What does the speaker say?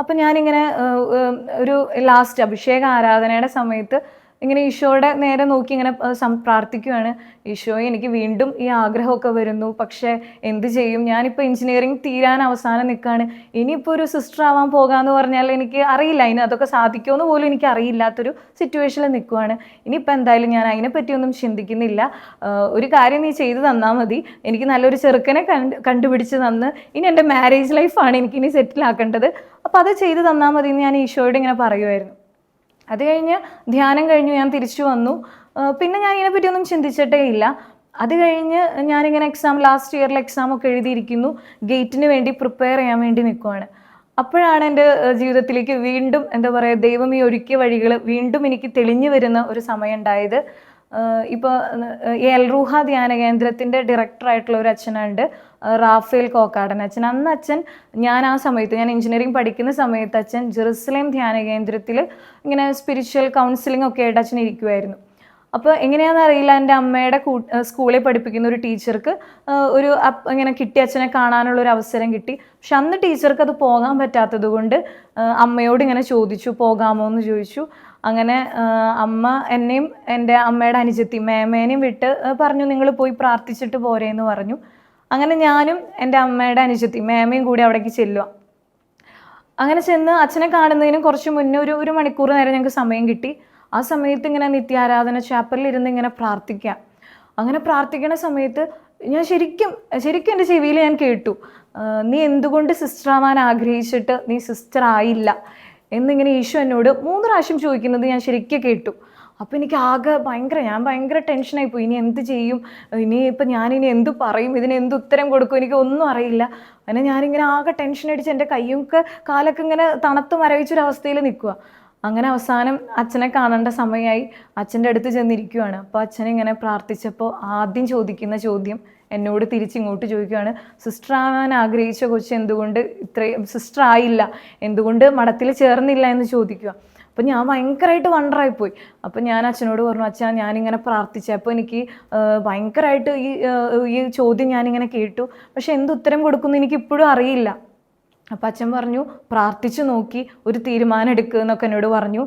അപ്പം ഞാനിങ്ങനെ ഒരു ലാസ്റ്റ് അഭിഷേക ആരാധനയുടെ സമയത്ത് ഇങ്ങനെ ഈശോയുടെ നേരെ നോക്കി ഇങ്ങനെ പ്രാർത്ഥിക്കുകയാണ് ഈശോയെ എനിക്ക് വീണ്ടും ഈ ആഗ്രഹമൊക്കെ വരുന്നു. പക്ഷേ എന്ത് ചെയ്യും? ഞാനിപ്പോൾ എഞ്ചിനീയറിംഗ് തീരാൻ അവസാനം നിൽക്കുകയാണ് ഇനിയിപ്പോൾ ഒരു സിസ്റ്റർ ആവാൻ പോകാമെന്ന് പറഞ്ഞാൽ എനിക്ക് അറിയില്ല. അതിന് അതൊക്കെ സാധിക്കുമെന്ന് പോലും എനിക്ക് അറിയില്ലാത്തൊരു സിറ്റുവേഷനിൽ നിൽക്കുകയാണ് ഇനിയിപ്പോൾ എന്തായാലും ഞാൻ അതിനെപ്പറ്റിയൊന്നും ചിന്തിക്കുന്നില്ല. ഒരു കാര്യം നീ ചെയ്തു തന്നാൽ മതി. എനിക്ക് നല്ലൊരു ചെറുക്കനെ കണ്ട് കണ്ടുപിടിച്ച് തന്ന് ഇനി എന്റെ മാരേജ് ലൈഫാണ് എനിക്കിനി സെറ്റിലാക്കേണ്ടത്. അപ്പോൾ അത് ചെയ്തു തന്നാൽ മതി എന്ന് ഞാൻ ഈശോയോട് ഇങ്ങനെ പറയുമായിരുന്നു അത് കഴിഞ്ഞ് ധ്യാനം കഴിഞ്ഞു ഞാൻ തിരിച്ചു വന്നു. പിന്നെ ഞാൻ ഇതിനെപ്പറ്റി ഒന്നും ചിന്തിച്ചിട്ടേ ഇല്ല. അത് കഴിഞ്ഞ് ഞാനിങ്ങനെ എക്സാം ലാസ്റ്റ് ഇയറിൽ എക്സാം ഒക്കെ എഴുതിയിരിക്കുന്നു. ഗേറ്റിന് വേണ്ടി പ്രിപ്പയർ ചെയ്യാൻ വേണ്ടി നിൽക്കുവാണ് അപ്പോഴാണ് എന്റെ ജീവിതത്തിലേക്ക് വീണ്ടും എന്താ പറയുക ദൈവം ഈ ഒരുക്കിയ വഴികൾ വീണ്ടും എനിക്ക് തെളിഞ്ഞു വരുന്ന ഒരു സമയം ഉണ്ടായത്. ഇപ്പോൾ എൽ റൂഹ ധ്യാന കേന്ദ്രത്തിന്റെ ഡയറക്ടറായിട്ടുള്ള ഒരു അച്ഛനുണ്ട് റാഫേൽ കോക്കാടൻ അച്ഛൻ. അന്ന് അച്ഛൻ ഞാൻ ആ സമയത്ത് ഞാൻ എഞ്ചിനീയറിംഗ് പഠിക്കുന്ന സമയത്ത് അച്ഛൻ ജെറുസലേം ധ്യാന കേന്ദ്രത്തിൽ ഇങ്ങനെ സ്പിരിച്വൽ കൗൺസിലിംഗ് ഒക്കെ ആയിട്ട് അച്ഛൻ ഇരിക്കുമായിരുന്നു അപ്പോൾ എങ്ങനെയാണെന്ന് അറിയില്ല. എന്റെ അമ്മയുടെ കൂ സ്കൂളിൽ പഠിപ്പിക്കുന്ന ഒരു ടീച്ചർക്ക് ഒരു ഇങ്ങനെ കിട്ടി അച്ഛനെ കാണാനുള്ള ഒരു അവസരം കിട്ടി. പക്ഷെ അന്ന് ടീച്ചർക്ക് അത് പോകാൻ പറ്റാത്തത് കൊണ്ട് അമ്മയോട് ഇങ്ങനെ ചോദിച്ചു പോകാമോ? എന്ന് ചോദിച്ചു. അങ്ങനെ അമ്മ എന്നെയും എന്റെ അമ്മയുടെ അനുജത്തി മേമേനെയും വിട്ട് പറഞ്ഞു നിങ്ങൾ പോയി പ്രാർത്ഥിച്ചിട്ട് പോരെ എന്ന് പറഞ്ഞു. അങ്ങനെ ഞാനും എന്റെ അമ്മയുടെ അനുജത്തി മേമയും കൂടി അവിടേക്ക് ചെല്ലുക അങ്ങനെ ചെന്ന് അച്ഛനെ കാണുന്നതിന് കുറച്ച് മുന്നേ ഒരു ഒരു മണിക്കൂർ നേരം ഞങ്ങൾക്ക് സമയം കിട്ടി. ആ സമയത്ത് ഇങ്ങനെ നിത്യാരാധന ചാപ്പലിൽ ഇരുന്ന് ഇങ്ങനെ പ്രാർത്ഥിക്കാം. അങ്ങനെ പ്രാർത്ഥിക്കുന്ന സമയത്ത് ഞാൻ ശരിക്കും ശരിക്കും എന്റെ ചെവിയിൽ ഞാൻ കേട്ടു. നീ എന്തുകൊണ്ട് സിസ്റ്റർ ആവാൻ ആഗ്രഹിച്ചിട്ട് നീ സിസ്റ്റർ ആയില്ല? എന്നിങ്ങനെ ഈശോ എന്നോട് മൂന്ന് പ്രാവശ്യം ചോദിക്കുന്നത് ഞാൻ ശരിക്കും കേട്ടു. അപ്പോൾ എനിക്ക് ആകെ ഭയങ്കര ഞാൻ ഭയങ്കര ടെൻഷനായി പോയി. ഇനി എന്ത് ചെയ്യും? ഇനി ഇപ്പം ഞാനിനി എന്ത് പറയും? ഇതിന് എന്ത് ഉത്തരം കൊടുക്കും? എനിക്ക് ഒന്നും അറിയില്ല. അങ്ങനെ ഞാനിങ്ങനെ ആകെ ടെൻഷൻ അടിച്ച് എന്റെ കയ്യൊക്കെ കാലൊക്കെ ഇങ്ങനെ തണുത്ത് മരവിച്ചൊരവസ്ഥയിൽ നിൽക്കുക അങ്ങനെ അവസാനം അച്ഛനെ കാണേണ്ട സമയമായി. അച്ഛന്റെ അടുത്ത് ചെന്നിരിക്കുവാണ്. അപ്പോൾ അച്ഛൻ ഇങ്ങനെ പ്രാർത്ഥിച്ചപ്പോൾ ആദ്യം ചോദിക്കുന്ന ചോദ്യം എന്നോട് തിരിച്ചിങ്ങോട്ട് ചോദിക്കുകയാണ് സിസ്റ്റർ ആവാൻ ആഗ്രഹിച്ച കൊച്ചു എന്തുകൊണ്ട് ഇത്രയും സിസ്റ്റർ ആയില്ല? എന്തുകൊണ്ട് മഠത്തിൽ ചേർന്നില്ല? എന്ന് ചോദിക്കുക അപ്പം ഞാൻ ഭയങ്കരമായിട്ട് വണ്ടറായിപ്പോയി അപ്പം ഞാൻ അച്ഛനോട് പറഞ്ഞു അച്ഛാ ഞാനിങ്ങനെ പ്രാർത്ഥിച്ചപ്പോൾ എനിക്ക് ഭയങ്കരമായിട്ട് ഈ ഈ ചോദ്യം ഞാനിങ്ങനെ കേട്ടു. പക്ഷെ എന്ത് ഉത്തരം കൊടുക്കുമെന്ന് എനിക്ക് ഇപ്പോഴും അറിയില്ല. അപ്പം അച്ഛൻ പറഞ്ഞു പ്രാർത്ഥിച്ചു നോക്കി ഒരു തീരുമാനം എടുക്കുക എന്നൊക്കെ എന്നോട് പറഞ്ഞു.